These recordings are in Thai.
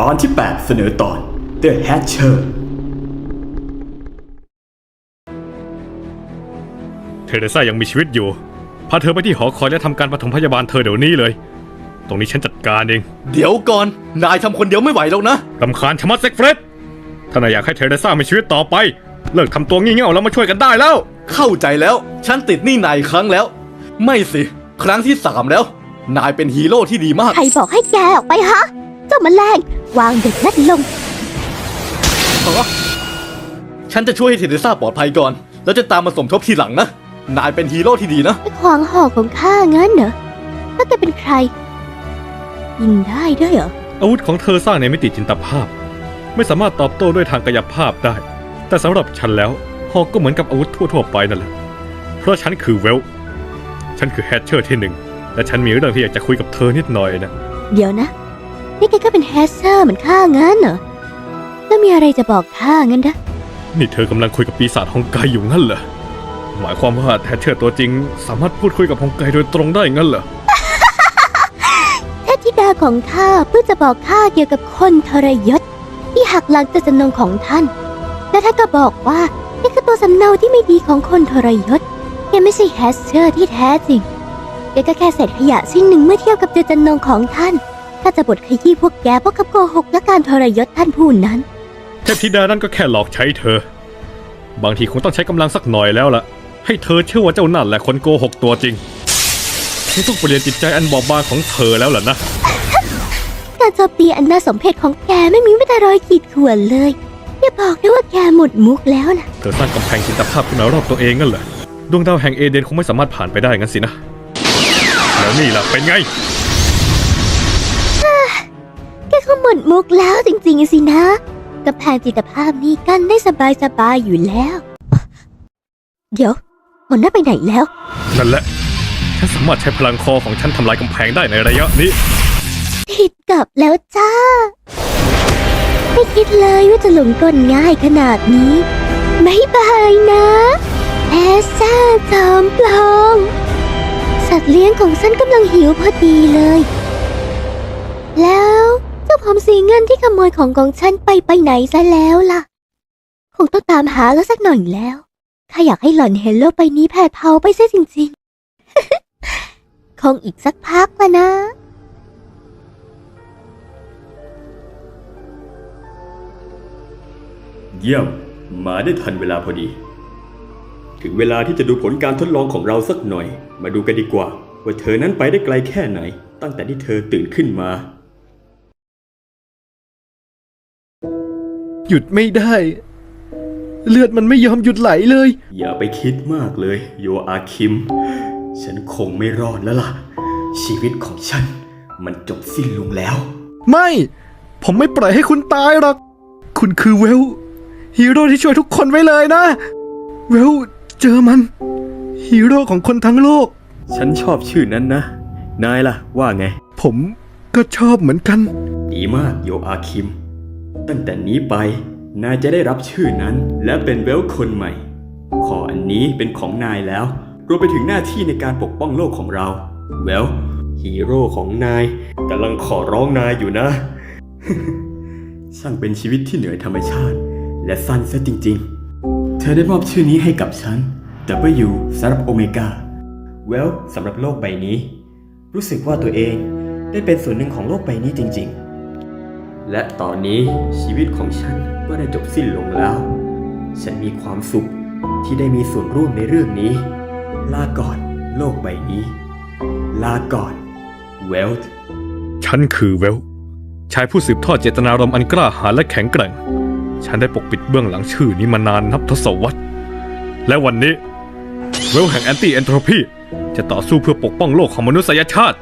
ตอนที่ 8 เสนอตอน The Hatcher เทเรซ่ายังมีชีวิตอยู่ พาเธอไปที่หอคอยและทำการปฐมพยาบาลเธอเดี๋ยวนี้เลย ตรงนี้ฉันจัดการเองเดี๋ยวก่อน นายทำคนเดียวไม่ไหวแล้วนะรำคาญชะมัดเซ็กเฟรดถ้านายอยากให้เทเรซ่ามีชีวิตต่อไป เลิกทำตัวงี่เง่าแล้วมาช่วยกันได้แล้ว เข้าใจแล้ว ฉันติดหนี่นายอีกครั้งแล้ว ไม่สิ ครั้งที่สามแล้ว นายเป็นฮีโร่ที่ดีมาก ใครบอกให้แกออกไปฮะ เจ้าแมลง วางเด็กนั่นลง ฉันจะช่วยให้เทเรซ่าปลอดภัยก่อน แล้วจะตามมาสมทบทีหลังนะ นายเป็นฮีโร่ที่ดีนะไปขวางหอกของข้างั้นเหรอแล้วแกเป็นใคร ยิงได้ด้วยเหรอ อาวุธของเธอสร้างในมิติจินตภาพ ไม่สามารถตอบโต้ด้วยทางกายภาพได้ แต่สำหรับฉันแล้วหอกก็เหมือนกับอาวุธทั่วๆไปนั่นแหละ เพราะฉันคือเวล ฉันคือแฮชเชอร์ที่หนึ่งและฉันมีเรื่องที่อยากจะคุยกับเธอนิดหน่อยนะ เดี๋ยวนะ นี่แกก็เป็นแฮชเชอร์เหมือนข้างั้นเหรอ แล้วมีอะไรจะบอกข้างั้นนะ นี่เธอกำลังคุยกับปีศาจฮองไกอยู่งั้นเหรอ หมายความว่าแฮชเชอร์ตัวจริง สามารถพูดคุยกับฮองไกโดยตรงได้งั้นเหรอเทพธิดาของข้าเพื่อจะบอกข้าเกี่ยวกับคนทรยศ ที่หักหลังเจตจำนงของท่าน และท่านก็บอกว่านี่คือตัวสำเนาที่ไม่ดีของคนทรยศแกไม่ใช่แฮชเชอร์ที่แท้จริงแกก็แค่เศษขยะชิ้นหนึ่งเมื่อเทียบกับเจตจำนงของท่าน ถ้าจะบทขยี้พวกแกเพราะคำโกหกและการทรยศท่านผู้นั้น เทพธิดานั่นก็แค่หลอกใช้เธอ บางทีคงต้องใช้กำลังสักหน่อยแล้วล่ะ ให้เธอเชื่อว่าเจ้านั่นแหละคนโกหกตัวจริงฉันต้องเปลี่ยนจิตใจอันบอบบางของเธอแล้วล่ะนะ การโจมตีอันน่าสมเพชของแกไม่มีแม้แต่รอยขีดข่วนเลยอย่าบอกนะว่าแกหมดมุกแล้วนะเธอสร้างกำแพงจินตภาพขึ้นมารอบตัวเองงั้นเหรอดวงดาวแห่งเอเดนคงไม่สามารถผ่านไปได้งั้นสินะ แล้วนี่ล่ะเป็นไง ดมุกแล้วจริงๆสินะกระแพงจิตภาพนี้กันได้สบายๆอยู่แล้ว เดี๋ยวหมดหน้าไปไหนแล้ว นั่นแหละ ฉันสามารถใช้พลังคอของฉันทำลายกำแพงได้ในระยะนี้ ผิดกลับแล้วจ้า ไม่คิดเลยว่าจะหลงกลง่ายขนาดนี้ไม่บายนะแอสซ่าจอมปลอม สัตว์เลี้ยงของฉันกำลังหิวพอดีเลย แล้ว เจ้าผมสีเงินที่ขโมยของของฉันไปไปไหนซะแล้วล่ะ คงต้องตามหาแล้วสักหน่อยแล้วข้าอยากให้หล่อนเห็นโลกใบนี้แผดเผาไปซะจริงๆ คงอีกสักพักละนะเยี่ยม มาได้ทันเวลาพอดี ถึงเวลาที่จะดูผลการทดลองของเราสักหน่อย มาดูกันดีกว่า ว่าเธอนั้นไปได้ไกลแค่ไหน ตั้งแต่ที่เธอตื่นขึ้นมา หยุดไม่ได้ เลือดมันไม่ยอมหยุดไหลเลย อย่าไปคิดมากเลย โยอาคิม ฉันคงไม่รอดแล้วล่ะ ชีวิตของฉัน มันจบสิ้นลงแล้ว ไม่ ผมไม่ปล่อยให้คุณตายหรอก คุณคือเวลฮีโร่ที่ช่วยทุกคนไว้เลยนะ เวลเจอมัน ฮีโร่ของคนทั้งโลก ฉันชอบชื่อนั้นนะ นายล่ะ ว่าไง ผมก็ชอบเหมือนกัน ดีมากโยอาคิม ตั้งแต่นี้ไป นายจะได้รับชื่อนั้น และเป็นเวลคนใหม่ ขออันนี้เป็นของนายแล้ว รวมไปถึงหน้าที่ในการปกป้องโลกของเรา เวลฮีโร่ของนายกำลังขอร้องนายอยู่นะ ช่างเป็นชีวิตที่เหนือธรรมชาติ และสั้นซะจริง ๆ เธอได้มอบชื่อนี้ให้กับฉัน W สำหรับโอเมก้าเวลสำหรับโลกใบนี้ รู้สึกว่าตัวเองได้เป็นส่วนหนึ่งของโลกใบนี้จริง ๆ และตอนนี้ชีวิตของฉันก็ได้จบสิ้นลงแล้ว ฉันมีความสุขที่ได้มีส่วนร่วมในเรื่องนี้ ลาก่อน โลกใบนี้ ลาก่อน เวลฉันคือเวลชายผู้สืบทอดเจตนารมณ์อันกล้าหาญและแข็งแกร่ง ฉันได้ปกปิดเบื้องหลังชื่อนี้มานานนับทศวรรษ และวันนี้ เวลแห่งแอนตี้แอนโทรพีจะต่อสู้เพื่อปกป้องโลกของมนุษยชาติ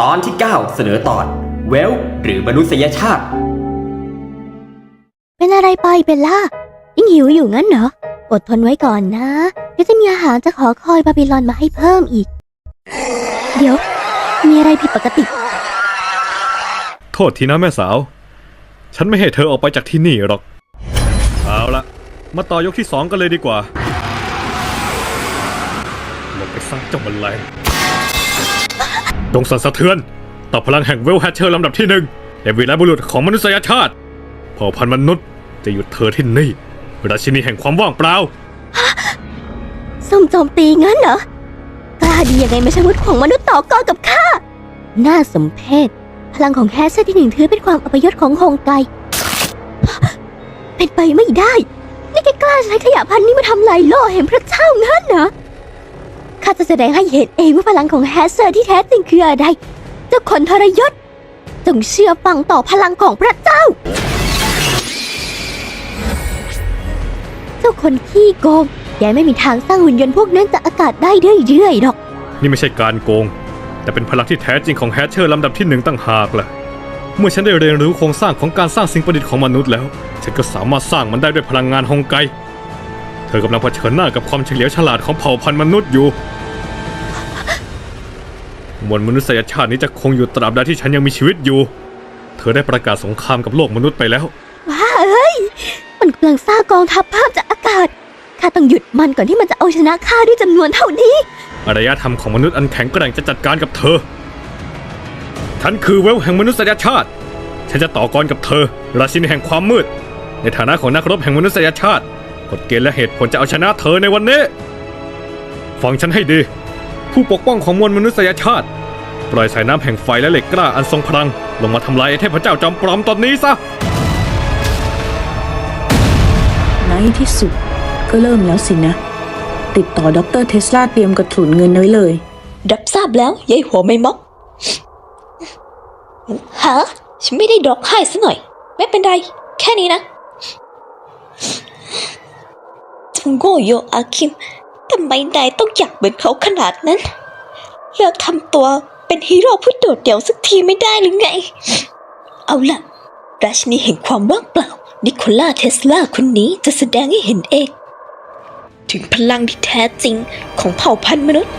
ตอนที่ 9 เสนอตอน เวลหรือมนุษยชาติ เป็นอะไรไปเบลล่ายังหิวอยู่งั้นเหรอ อดทนไว้ก่อนนะ เดี๋ยวจะมีอาหารจะขอคอยบาบิลอนมาให้เพิ่มอีก เดี๋ยว มีอะไรผิดปกติ โทษทีนะแม่สาว ฉันไม่ให้เธอออกไปจากที่นี่หรอก เอาละมาต่อยกที่สองกันเลยดีกว่าลงไปซักเจ้ามันแรงดงสั่นสะเทือน ต่อพลังแห่งเวลแฮชเชอร์ลำดับที่หนึ่งและวีรบุรุษของมนุษยชาติเผ่าพันธุ์มนุษย์จะหยุดเธอที่นี่ราชินีแห่งความว่างเปล่าซุ่มโจมตีงั้นเหรอกล้าดียังไงมาใช้วุธของมนุษย์ต่อกรกับข้าน่าสมเพชพลังของแคสเซอร์ที่หนึ่งถือเป็นความอัปยศของฮงไก เป็นไปไม่ได้ นี่แกกล้าใช้ขยะพันธุ์นี้มาทำลายโลกแห่งพระเจ้างั้นเหรอข้าจะแสดงให้เห็นเองว่าพลังของแฮเซอร์ที่แท้จริงคืออะไร เจ้าคนทรยศจงเชื่อฟังต่อพลังของพระเจ้า เจ้าคนขี้โกงแกไม่มีทางสร้างหุ่นยนต์พวกนั้นจากอากาศได้เรื่อยๆหรอก นี่ไม่ใช่การโกง แต่เป็นพลังที่แท้จริงของแฮชเชอร์ลำดับที่หนึ่งตั้งหากล่ะ เมื่อฉันได้เรียนรู้โครงสร้างของการสร้างสิ่งประดิษฐ์ของมนุษย์แล้ว ฉันก็สามารถสร้างมันได้ด้วยพลังงานฮงไก เธอกำลังเผชิญหน้ากับความเฉลียวฉลาดของเผ่าพันธุ์มนุษย์อยู่ มวลมนุษยชาตินี้จะคงอยู่ตราบใดที่ฉันยังมีชีวิตอยู่ เธอได้ประกาศสงครามกับโลกมนุษย์ไปแล้ว ว้าเอ้ย มันกำลังสร้างกองทัพภาพจากอากาศ ข้าต้องหยุดมันก่อนที่มันจะเอาชนะข้าด้วยจำนวนเท่านี้ อารยธรรมของมนุษย์อันแข็งแกร่งจะจัดการกับเธอ ฉันคือเวลแห่งมนุษยชาติ ฉันจะต่อกรกับเธอ ราชินีแห่งความมืด ในฐานะของนักรบแห่งมนุษยชาติ กฎเกณฑ์และเหตุผลจะเอาชนะเธอในวันนี้ ฟังฉันให้ดี ผู้ปกป้องของมวลมนุษยชาติ ปล่อยสายน้ำแห่งไฟและเหล็กกล้าอันทรงพลัง ลงมาทำลายไอ้เทพเจ้าจอมปลอมตอนนี้ซะ ในที่สุดก็เริ่มแล้วสินะ ติดต่อดรเทสลาเตรียมกระถุนเงินไว้เลย รับทราบแล้วยายหัวไม่ม็อกฮะฉันไม่ได้ดอกไห้ซะหน่อย ไม่เป็นไร แค่นี้นะจงโง่โยอาคิม ทำไมนายต้องอยากเหมือนเขาขนาดนั้น เลิกทำตัวเป็นฮีโร่ผู้โดดเดี่ยวสักทีไม่ได้หรือไง เอาล่ะ ราชนีแห่งความว่างเปล่า นิโคล่าเทสลาคนนี้จะแสดงให้เห็นเอง ถึงพลังที่แท้จริงของเผ่าพันธุ์มนุษย์